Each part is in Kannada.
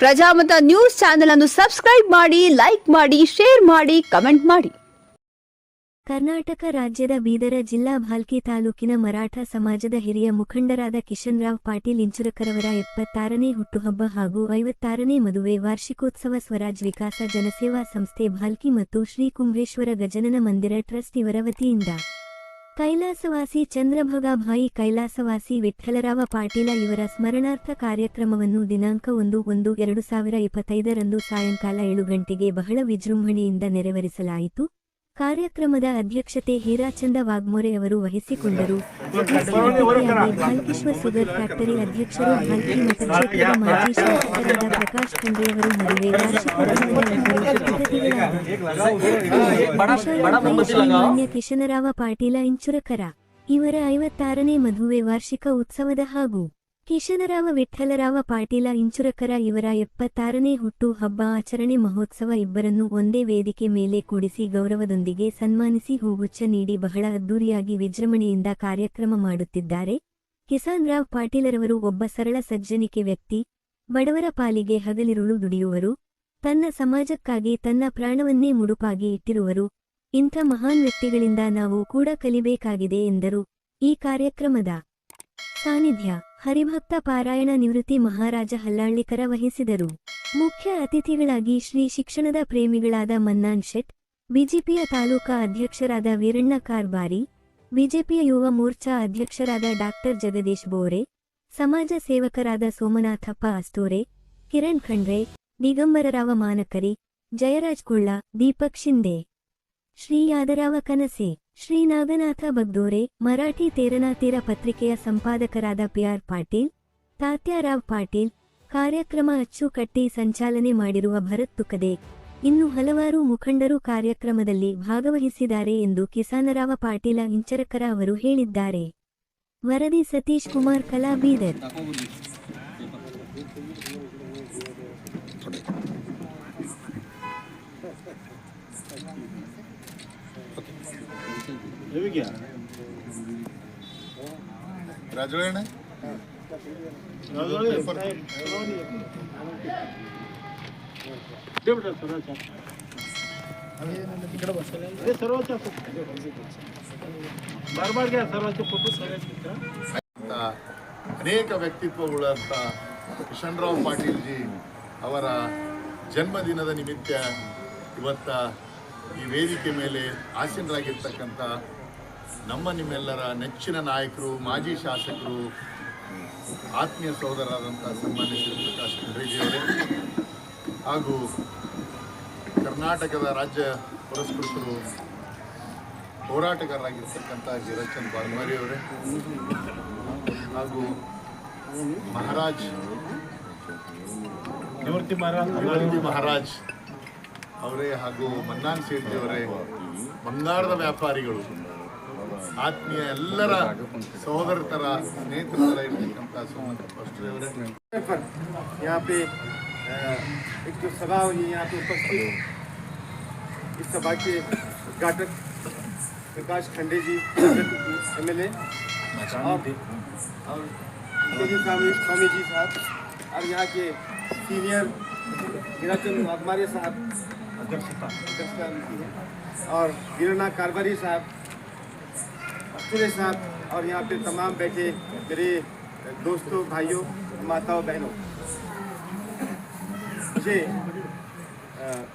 ಪ್ರಜಾಮತ ನ್ಯೂಸ್ ಚಾನೆಲ್ ಅನ್ನು ಸಬ್ಸ್ಕ್ರೈಬ್ ಮಾಡಿ, ಲೈಕ್ ಮಾಡಿ, ಶೇರ್ ಮಾಡಿ, ಕಮೆಂಟ್ ಮಾಡಿ. ಕರ್ನಾಟಕ ರಾಜ್ಯದ ಬೀದರ ಜಿಲ್ಲಾ ಭಾಲ್ಕಿ ತಾಲೂಕಿನ ಮರಾಠ ಸಮಾಜದ ಹಿರಿಯ ಮುಖಂಡರಾದ ಕಿಶನ್ ರಾವ್ ಪಾಟೀಲ್ ಇಂಚುರಕರವರ ಎಪ್ಪತ್ತಾರನೇ ಹುಟ್ಟುಹಬ್ಬ ಹಾಗೂ ಐವತ್ತಾರನೇ ಮದುವೆ ವಾರ್ಷಿಕೋತ್ಸವ ಸ್ವರಾಜ್ ವಿಕಾಸ ಜನಸೇವಾ ಸಂಸ್ಥೆ ಭಾಲ್ಕಿ ಮತ್ತು ಶ್ರೀ ಕುಂಭೇಶ್ವರ ಗಜನನ ಮಂದಿರ ಟ್ರಸ್ಟ್ ಇವರ ವತಿಯಿಂದ ಕೈಲಾಸವಾಸಿ ಚಂದ್ರಭಗಾಭಾಯಿ ಕೈಲಾಸವಾಸಿ ವಿಠಲರಾವ ಪಾಟೀಲ ಇವರ ಸ್ಮರಣಾರ್ಥ ಕಾರ್ಯಕ್ರಮವನ್ನು ದಿನಾಂಕ ಒಂದು ಒಂದು ಎರಡು ಸಾವಿರ ಇಪ್ಪತ್ತೈದರಂದು ಸಾಯಂಕಾಲ ಏಳು ಗಂಟೆಗೆ ಬಹಳ ವಿಜೃಂಭಣೆಯಿಂದ ನೆರವೇರಿಸಲಾಯಿತು. ಕಾರ್ಯಕ್ರಮದ ಅಧ್ಯಕ್ಷತೆ ಹೀರಾಚಂದ ವಾಗ್ಮೋರೆ ಅವರು ವಹಿಸಿಕೊಂಡರು. ಭಾಲ್ಕೇಶ್ವರ್ ಸುಗರ್ ಫ್ಯಾಕ್ಟರಿ ಅಧ್ಯಕ್ಷರು ಭಾಲ್ಕಿ ಮತಕ್ಷೇತ್ರದ ಮಾಜಿ ಶಾಸಕರಾದ ಪ್ರಕಾಶ್ ಖಂಡ್ರೆಯವರು ಮದುವೆ ನಡುವೆ ಶ್ರೀಮಾನ್ಯ ಕಿಶನರಾವ ಪಾಟೀಲ, ಇಂಚುರಕರ ಇವರ ಐವತ್ತಾರನೇ ಮದುವೆ ವಾರ್ಷಿಕ ಉತ್ಸವದ ಹಾಗೂ ಕಿಶನರಾವ ವಿಠ್ಠಲರಾವ ಪಾಟೀಲ ಇಂಚುರಕರ ಇವರ ಎಪ್ಪತ್ತಾರನೇ ಹುಟ್ಟು ಹಬ್ಬ ಆಚರಣೆ ಮಹೋತ್ಸವ ಇಬ್ಬರನ್ನು ಒಂದೇ ವೇದಿಕೆ ಮೇಲೆ ಕೂಡಿಸಿ ಗೌರವದೊಂದಿಗೆ ಸನ್ಮಾನಿಸಿ ಹೂಗುಚ್ಛ ನೀಡಿ ಬಹಳ ಅದ್ದೂರಿಯಾಗಿ ವಿಜೃಂಭಣೆಯಿಂದ ಕಾರ್ಯಕ್ರಮ ಮಾಡುತ್ತಿದ್ದಾರೆ. ಕಿಸಾನ್ ರಾವ್ ಪಾಟೀಲರವರು ಒಬ್ಬ ಸರಳ ಸಜ್ಜನಿಕೆ ವ್ಯಕ್ತಿ, ಬಡವರ ಪಾಲಿಗೆ ಹಗಲಿರುಳು ದುಡಿಯುವರು. ತನ್ನ ಸಮಾಜಕ್ಕಾಗಿ ತನ್ನ ಪ್ರಾಣವನ್ನೇ ಮುಡುಪಾಗಿ ಇಟ್ಟಿರುವರು. ಇಂಥ ಮಹಾನ್ ವ್ಯಕ್ತಿಗಳಿಂದ ನಾವು ಕೂಡ ಕಲಿಬೇಕಾಗಿದೆ ಎಂದರು. ಈ ಕಾರ್ಯಕ್ರಮದ ಸಾನ್ನಿಧ್ಯ ಹರಿಭಕ್ತ ಪಾರಾಯಣ ನಿವೃತ್ತಿ ಮಹಾರಾಜ ಹಲ್ಲಾಳ್ಳಿಕರ ವಹಿಸಿದರು. ಮುಖ್ಯ ಅತಿಥಿಗಳಾಗಿ ಶ್ರೀ ಶಿಕ್ಷಣದ ಪ್ರೇಮಿಗಳಾದ ಮನ್ನಾನ್ ಶೆಟ್, ಬಿಜೆಪಿಯ ತಾಲೂಕಾ ಅಧ್ಯಕ್ಷರಾದ ವೀರಣ್ಣ ಕಾರ್ಬಾರಿ, ಬಿಜೆಪಿಯ ಯುವ ಮೋರ್ಚಾ ಅಧ್ಯಕ್ಷರಾದ ಡಾಕ್ಟರ್ ಜಗದೀಶ್ ಬೋರೆ, ಸಮಾಜ ಸೇವಕರಾದ ಸೋಮನಾಥಪ್ಪ ಅಸ್ತೂರೆ, ಕಿರಣ್ ಖಂಡ್ರೆ, ದಿಗಂಬರರಾವ ಮಾನಕರಿ, ಜಯರಾಜ್ ಕುಳ್ಳ, ದೀಪಕ್ ಶಿಂದೆ ಶ್ರೀ ಯಾದರಾವ ಕನಸೆ. ಶ್ರೀ ನಾಗನಾಥ ಬಗ್ದೋರೆ ಮರಾಠಿ ತೇರನಾತೀರ ಪತ್ರಿಕೆಯ ಸಂಪಾದಕರಾದ ಪಿಆರ್ ಪಾಟೀಲ್ ತಾತ್ಯಾರಾವ್ ಪಾಟೀಲ್, ಕಾರ್ಯಕ್ರಮ ಅಚ್ಚುಕಟ್ಟಿ ಸಂಚಾಲನೆ ಮಾಡಿರುವ ಭರತ್ ತುಕದೆ. ಇನ್ನು ಹಲವಾರು ಮುಖಂಡರು ಕಾರ್ಯಕ್ರಮದಲ್ಲಿ ಭಾಗವಹಿಸಿದ್ದಾರೆ ಎಂದು ಕಿಸಾನರಾವ ಪಾಟೀಲ ಇಂಚರಕರ ಅವರು ಹೇಳಿದ್ದಾರೆ. ವರದಿ ಸತೀಶ್ ಕುಮಾರ್ ಕಲಾ ಬೀದರ್ ರಾಜೋಳಣ್ಣ ಅನೇಕ ವ್ಯಕ್ತಿತ್ವಗಳಂತ ಕಿಶನ್ರಾವ್ ಪಾಟೀಲ್ಜಿ ಅವರ ಜನ್ಮದಿನದ ನಿಮಿತ್ತ ಇವತ್ತ ಈ ವೇದಿಕೆ ಮೇಲೆ ಆಸೀನರಾಗಿರ್ತಕ್ಕಂಥ ನಮ್ಮ ನಿಮ್ಮೆಲ್ಲರ ನೆಚ್ಚಿನ ನಾಯಕರು ಮಾಜಿ ಶಾಸಕರು ಆತ್ಮೀಯ ಸಹೋದರರಾದಂಥ ಸನ್ಮಾನ್ಯ ಶ್ರೀ ಪ್ರಕಾಶ್ ಖಂಡ್ರಿಜಿಯವರೇ ಹಾಗೂ ಕರ್ನಾಟಕದ ರಾಜ್ಯ ಪುರಸ್ಕೃತರು ಹೋರಾಟಗಾರರಾಗಿರ್ತಕ್ಕಂಥ ಗಿರಚಂದ್ ಬಾಲ್ಮಾರಿಯವರೇ ಹಾಗೂ ಮಹಾರಾಜ್ ನಿವೃತ್ತಿ ಮಹಾರಾಜ್. ನಿವೃತ್ತಿ ಮಹಾರಾಜ್. ಅವರೇ ಹಾಗೂ ಮನ್ನಾನ್ ಸೇಠಿ ಅವರೇ ಬಂಗಾರದ ವ್ಯಾಪಾರಿಗಳು ಆತ್ಮೀಯ ಎಲ್ಲರ ಸಹೋದರ ತರ ಸ್ನೇಹಿತರ ತರ ಇರ್ತಕ್ಕಂಥ ಸೋಮಂತ ಪಾಸ್ಟ್ರೆ ಅವರೇ पर यहाँ पे अ, एक जो सभा हुई यहाँ पे उपस्थित इस सभा के उद्घाटक प्रकाश खंडे जी एम एल ए और और तेजी स्वामी स्वामी जी साहब और यहाँ के सीनियर हीराचंद वाघमारे साहब अध्यक्षता है और वीरना कारबारी साहब अस्तुरे साहब और यहाँ पे तमाम बैठे मेरे दोस्तों, भाइयों, माताओं, बहनों। मुझे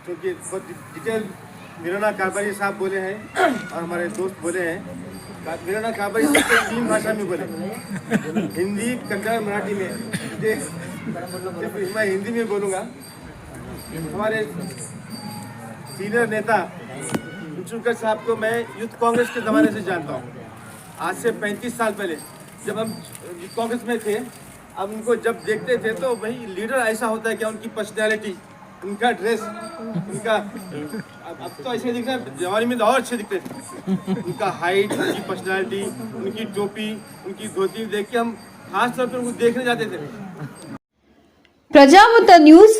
क्योंकि बहुत डिटेल मीराना कारबारी साहब बोले हैं और हमारे दोस्त बोले हैं मीराना कारबारी साहब तीन भाषा में बोले। हिंदी कन्नड़ मराठी में। मैं हिंदी में बोलूँगा। हमारे सीनियर नेता चुनकर साहब को मैं यूथ कांग्रेस के ज़माने से जानता हूँ। आज से 35 साल पहले जब हम यूथ कांग्रेस में थे अब उनको जब देखते थे तो भाई लीडर ऐसा होता है क्या उनकी पर्सनैलिटी उनका ड्रेस उनका अब, अब तो ऐसे दिख रहा है जवानी में तो और अच्छे दिखते थे उनका हाइट उनकी पर्सनैलिटी उनकी टोपी उनकी धोती देख के हम खास तौर पर उनको देखने जाते थे। प्रजावत न्यूज़